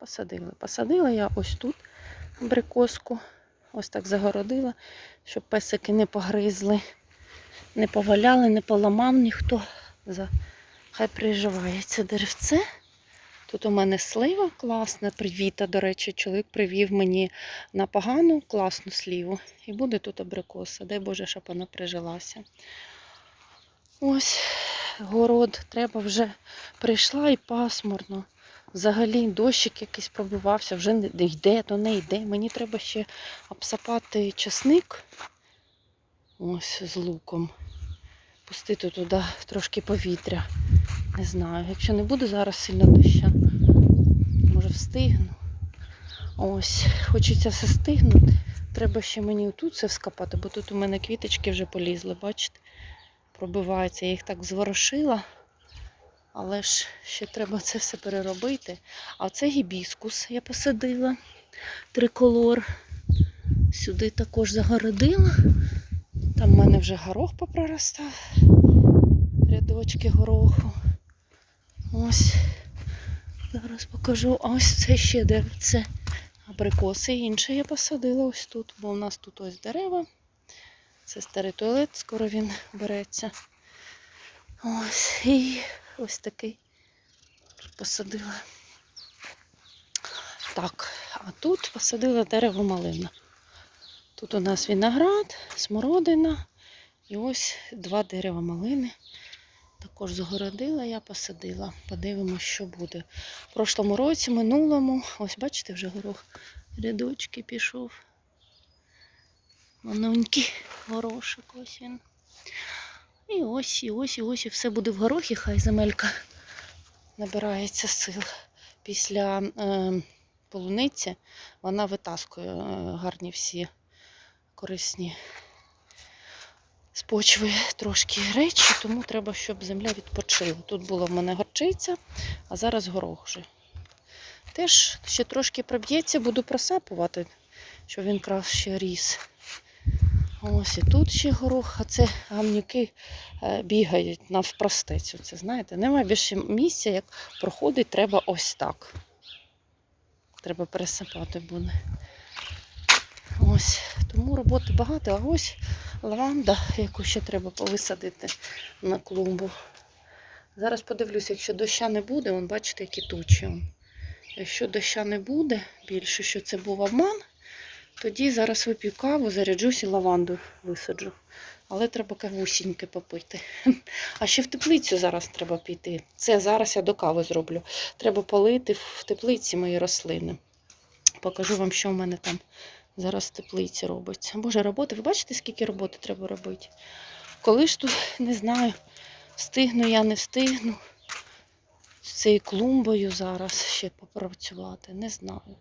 посадили. Посадила я ось тут абрикоску. Ось так загородила, щоб песики не погризли, не поваляли, не поламав ніхто. Хай приживає це деревце. Тут у мене слива класна, привіта. До речі, чоловік привів мені на погану класну сліву. І буде тут абрикоса. Дай Боже, щоб вона прижилася. Ось город треба вже прийшла і пасмурно. Взагалі дощик якийсь пробивався, вже не йде, то не йде. Мені треба ще обсапати часник ось з луком. Пустити туди трошки повітря. Не знаю, якщо не буде зараз сильно доща, може встигну. Ось, хочеться все стигнути. Треба ще мені тут все вскопати, бо тут у мене квіточки вже полізли, бачите? Пробиваються. Я їх так зворошила. Але ж ще треба це все переробити. А це гібіскус я посадила. Триколор. Сюди також загородила. Там в мене вже горох попроростав. Рядочки гороху. Ось. Зараз покажу. А ось це ще деревце. Абрикоси інше я посадила ось тут, бо у нас тут ось дерева. Це старий туалет, скоро він береться. Ось. І ось такий посадила. Так, а тут посадила дерево малина. Тут у нас виноград, смородина і ось два дерева малини. Також загородила, я посадила. Подивимося, що буде. В прошлому році, минулому, ось бачите, вже горох рядочки пішов. Маленький горошок ось він. І ось, і ось, і ось, і все буде в горохі, хай земелька набирається сил. Після е, полуниці вона витаскує е, гарні всі корисні з почви трошки речі, тому треба, щоб земля відпочила. Тут була в мене горчиця, а зараз горох вже. Теж ще трошки проб'ється, буду просапувати, щоб він краще ріс. Ось і тут ще горох, а це гамнюки е, бігають навпростецю. Це знаєте, немає більше місця, як проходить, треба ось так. Треба пересипати буде. Ось, тому роботи багато, а ось лаванда, яку ще треба повисадити на клумбу. Зараз подивлюся, якщо доща не буде, вон, бачите, які тучі. Якщо доща не буде більше, що це був обман, тоді зараз вип'ю каву, заряджусь і лаванду висаджу. Але треба кавусіньки попити. А ще в теплицю зараз треба піти. Це зараз я до кави зроблю. Треба полити в теплиці мої рослини. Покажу вам, що в мене там зараз в теплиці робиться. Боже, роботи, ви бачите, скільки роботи треба робити? Коли ж тут, не знаю, встигну я, не встигну з цією клумбою зараз ще попрацювати, не знаю.